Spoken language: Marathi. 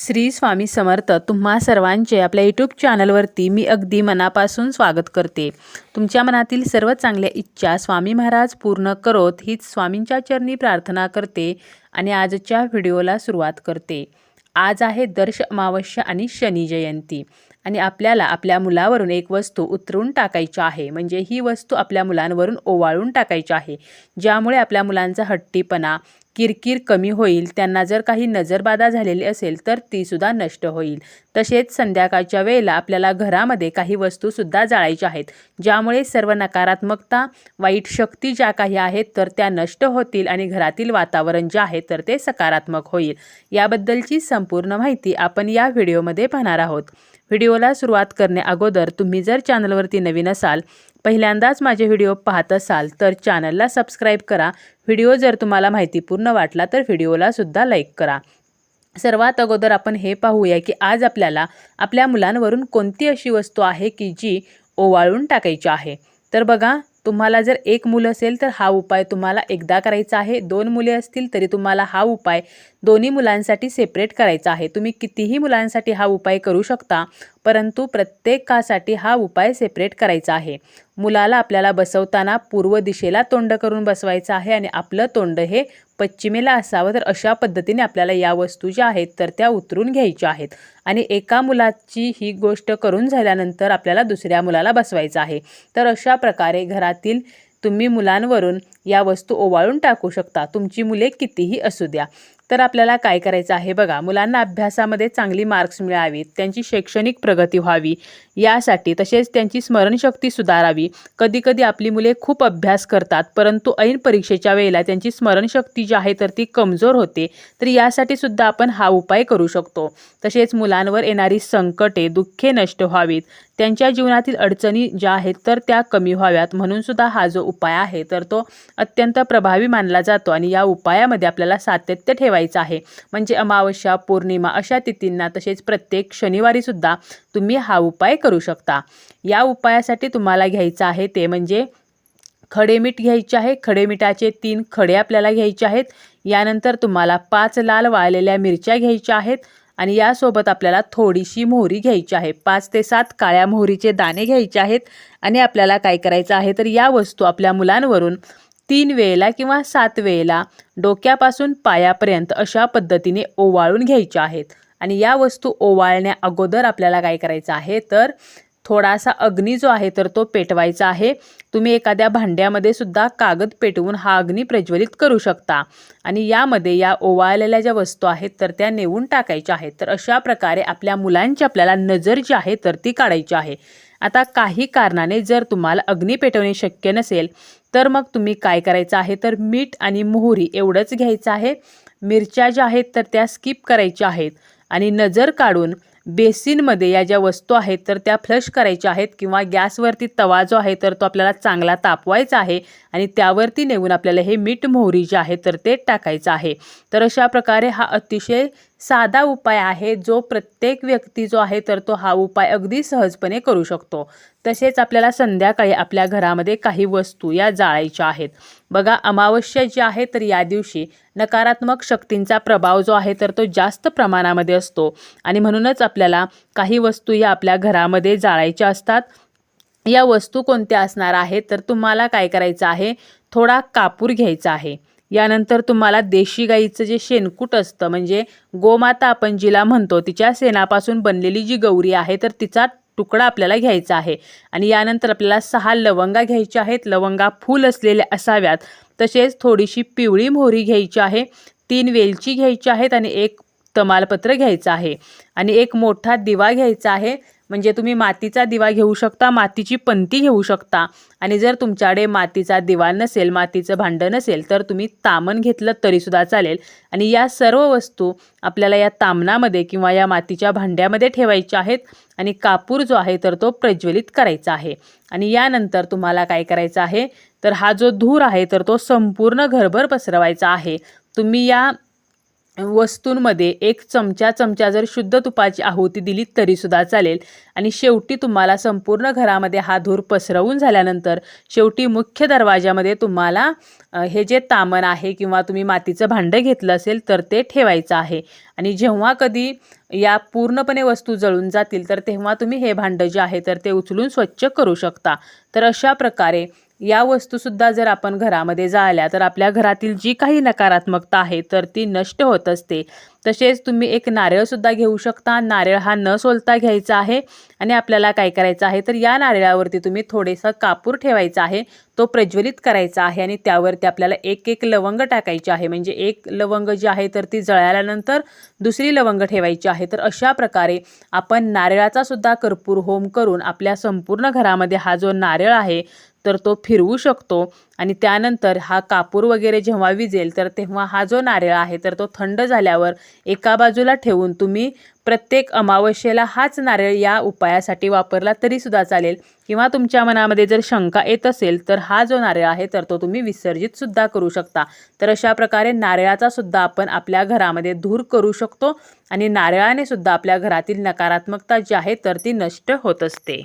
श्री स्वामी समर्थ तुम्हा सर्वांचे आपल्या यूट्यूब चॅनलवरती मी अगदी मनापासून स्वागत करते. तुमच्या मनातील सर्व चांगल्या इच्छा स्वामी महाराज पूर्ण करोत हीच स्वामींच्या चरणी प्रार्थना करते आणि आजच्या व्हिडिओला सुरुवात करते. आज आहे दर्श अमावस्या आणि शनी जयंती आणि आपल्याला आपल्या मुलावरून एक वस्तू उतरून टाकायची आहे. म्हणजे ही वस्तू आपल्या मुलांवरून ओवाळून टाकायची आहे. ज्यामुळे आपल्या मुलांचा हट्टीपणा किरकिर कमी होईल त्यांना जर काही नजरबाधा झालेली असेल तर तीसुद्धा नष्ट होईल. तसेच संध्याकाळच्या वेळेला आपल्याला घरामध्ये काही वस्तूसुद्धा जाळायच्या आहेत ज्यामुळे सर्व नकारात्मकता वाईट शक्ती ज्या काही आहेत तर त्या नष्ट होतील आणि घरातील वातावरण जे आहे तर ते सकारात्मक होईल. याबद्दलची संपूर्ण माहिती आपण या व्हिडिओमध्ये पाहणार आहोत. व्हिडिओला सुरुवात करणे अगोदर तुम्ही जर चॅनलवरती नवीन असाल पहिल्यांदाच माझे व्हिडिओ पाहत असाल तर चॅनलला सबस्क्राईब करा. व्हिडिओ जर तुम्हाला माहितीपूर्ण वाटला तर व्हिडिओलासुद्धा लाईक करा. सर्वात अगोदर आपण हे पाहूया की आज आपल्याला आपल्या मुलांवरून कोणती अशी वस्तू आहे की जी ओवाळून टाकायची आहे. तर बघा तुम्हाला जर एक मुलं असेल तर हा उपाय तुम्हाला एकदा करायचा आहे. दोन मुले असतील तरी तुम्हाला हा उपाय दोन्ही मुलांसाठी सेपरेट करायचा आहे. तुम्ही कितीही मुलांसाठी हा उपाय करू शकता परंतु प्रत्येकासाठी हा उपाय सेपरेट करायचा आहे. मुलाला आपल्याला बसवताना पूर्व दिशेला तोंड करून बसवायचं आहे आणि आपलं तोंड हे पश्चिमेला असावं तर अशा पद्धतीने आपल्याला या वस्तू ज्या आहेत तर त्या उतरून घ्यायच्या आहेत. आणि एका मुलाची ही गोष्ट करून झाल्यानंतर आपल्याला दुसऱ्या मुलाला बसवायचं आहे. तर अशा प्रकारे घरातील तुम्ही मुलांवरून या वस्तू ओवाळून टाकू शकता. तुमची मुले कितीही असू द्या. तर आपल्याला काय करायचं आहे बघा मुलांना अभ्यासामध्ये चांगली मार्क्स मिळावीत त्यांची शैक्षणिक प्रगती व्हावी यासाठी तसेच त्यांची स्मरणशक्ती सुधारावी. कधीकधी आपली मुले खूप अभ्यास करतात परंतु ऐन परीक्षेच्या वेळेला त्यांची स्मरणशक्ती जी आहे तर ती कमजोर होते तर यासाठी सुद्धा आपण हा उपाय करू शकतो. तसेच मुलांवर येणारी संकटे दुःखे नष्ट व्हावीत त्यांच्या जीवनातील अडचणी ज्या आहेत तर त्या कमी व्हाव्यात. म्हणून सुद्धा हा जो उपाय आहे तर तो अत्यंत प्रभावी मानला जातो आणि या उपायामध्ये आपल्याला सातत्य ठेवायचं आहे. म्हणजे अमावस्या पौर्णिमा अशा तिथींना तसेच प्रत्येक शनिवारी सुद्धा तुम्ही हा उपाय करू शकता. या उपायासाठी तुम्हाला घ्यायचं आहे ते म्हणजे खडे मीठ घ्यायचे आहे. खडे मिठाचे तीन खडे आपल्याला घ्यायचे आहेत. यानंतर तुम्हाला पाच लाल वाळलेल्या मिरच्या घ्यायच्या आहेत. आणि यासोबत आपल्याला थोडीशी मोहरी घ्यायची आहे. पाच ते सात काळ्या मोहरीचे दाणे घ्यायचे आहेत आणि आपल्याला काय करायचं आहे तर या वस्तू आपल्या मुलांवरून तीन वेळेला किंवा सात वेळेला डोक्यापासून पायापर्यंत अशा पद्धतीने ओवाळून घ्यायच्या आहेत. आणि या वस्तू ओवाळण्या अगोदर आपल्याला काय करायचं आहे तर थोडासा अग्नी जो आहे तर तो पेटवायचा आहे. तुम्ही एखाद्या भांड्यामध्ये सुद्धा कागद पेटवून हा अग्नी प्रज्वलित करू शकता. आणि यामध्ये या ओवाळलेल्या ज्या वस्तू आहेत तर त्या नेऊन टाकायच्या आहेत. तर अशा प्रकारे आपल्या मुलांची आपल्याला नजर जी आहे तर ती काढायची आहे. आता काही कारणाने जर तुम्हाला अग्नी पेटवणे शक्य नसेल तर मग तुम्ही काय करायचं आहे? तर मीठ आणि मोहरी एवढंच घ्यायचं आहे. मिरच्या ज्या आहेत तर त्या स्किप करायच्या आहेत. आणि नजर काढून बेसिनमध्ये या ज्या वस्तू आहेत तर त्या फ्लश करायच्या आहेत किंवा गॅसवरती तवा जो आहे तर तो आपल्याला चांगला तापवायचा आहे. आणि त्यावरती नेऊन आपल्याला हे मीठ मोहरी जे आहे तर ते टाकायचं आहे. तर अशा प्रकारे हा अतिशय साधा उपाय आहे जो प्रत्येक व्यक्ती जो आहे तर तो हा उपाय अगदी सहजपणे करू शकतो. तसेच आपल्याला संध्याकाळी आपल्या घरामध्ये काही वस्तू या जाळायच्या आहेत. बघा अमावस्या जी आहे तर या दिवशी नकारात्मक शक्तींचा प्रभाव जो आहे तर तो जास्त प्रमाणामध्ये असतो. आणि म्हणूनच आपल्याला काही वस्तू या आपल्या घरामध्ये जाळायच्या असतात. या वस्तू कोणत्या असणार आहेत? तर तुम्हाला काय करायचं आहे? थोडा कापूर घ्यायचा आहे. यानंतर तुम्हाला देशी गाईचं जे शेणकूट असतं म्हणजे गोमाता आपण जिला म्हणतो तिच्या शेणापासून बनलेली जी गौरी आहे तर तिचा तुकडा आपल्याला घ्यायचा आहे. आणि यानंतर आपल्याला सहा लवंगा घ्यायच्या आहेत. लवंगा फूल असलेल्या असाव्यात. तसेच थोडीशी पिवळी मोहरी घ्यायची आहे. तीन वेलची घ्यायची आहेत आणि एक तमालपत्र घ्यायचं आहे. आणि एक मोठा दिवा घ्यायचा आहे. म्हणजे तुम्ही मातीचा दिवा घेऊ शकता मातीची पंती घेऊ शकता. आणि जर तुमच्याकडे मातीचा दिवा नसेल मातीचं भांडं नसेल तर तुम्ही तामण घेतलं तरीसुद्धा चालेल. आणि या सर्व वस्तू आपल्याला या तामणामध्ये किंवा या मातीच्या भांड्यामध्ये ठेवायच्या आहेत आणि कापूर जो आहे तर तो प्रज्वलित करायचा आहे. आणि यानंतर तुम्हाला काय करायचं आहे तर हा जो धूर आहे तर तो संपूर्ण घरभर पसरवायचा आहे. तुम्ही या वस्तूंमध्ये एक चमचा चमचा जर शुद्ध तुपाची आहुती दिली तरीसुद्धा चालेल. आणि शेवटी तुम्हाला संपूर्ण घरामध्ये हा धूर पसरवून झाल्यानंतर शेवटी मुख्य दरवाजामध्ये तुम्हाला हे जे तामण आहे किंवा तुम्ही मातीचं भांडं घेतलं असेल तर ते ठेवायचं आहे. आणि जेव्हा कधी या पूर्णपणे वस्तू जळून जातील तर तेव्हा तुम्ही हे भांडं जे आहे तर ते उचलून स्वच्छ करू शकता. तर अशा प्रकारे या वस्तूसुद्धा जर आपण घरामध्ये जाळल्या तर आपल्या घरातील जी काही नकारात्मकता आहे तर ती नष्ट होत असते. तसेच तुम्ही एक नारळसुद्धा घेऊ शकता. नारळ हा न सोलता घ्यायचा आहे आणि आपल्याला काय करायचं आहे तर या नारळावरती तुम्ही थोडेसं कापूर ठेवायचा आहे. तो प्रज्वलित करायचा आहे आणि त्यावरती आपल्याला एक एक लवंग टाकायची आहे. म्हणजे एक लवंग जी आहे तर ती जळाल्यानंतर दुसरी लवंग ठेवायची आहे. तर अशा प्रकारे आपण नारळाचा सुद्धा कर्पूर होम करून आपल्या संपूर्ण घरामध्ये हा जो नारळ आहे तर तो फिरवू शकतो. आणि त्यानंतर हा कापूर वगैरे जेव्हा विजेल तर तेव्हा हा जो नारळ आहे तर तो थंड झाल्यावर एका बाजूला ठेवून तुम्ही प्रत्येक अमावस्येला हाच नारळ या उपायासाठी वापरला तरीसुद्धा चालेल. किंवा तुमच्या मनामध्ये जर शंका येत असेल तर हा जो नारळ आहे तर तो तुम्ही विसर्जितसुद्धा करू शकता. तर अशा प्रकारे नारळाचासुद्धा आपण आपल्या घरामध्ये धूर करू शकतो. आणि नारळाने सुद्धा आपल्या घरातील नकारात्मकता जी आहे तर ती नष्ट होत असते.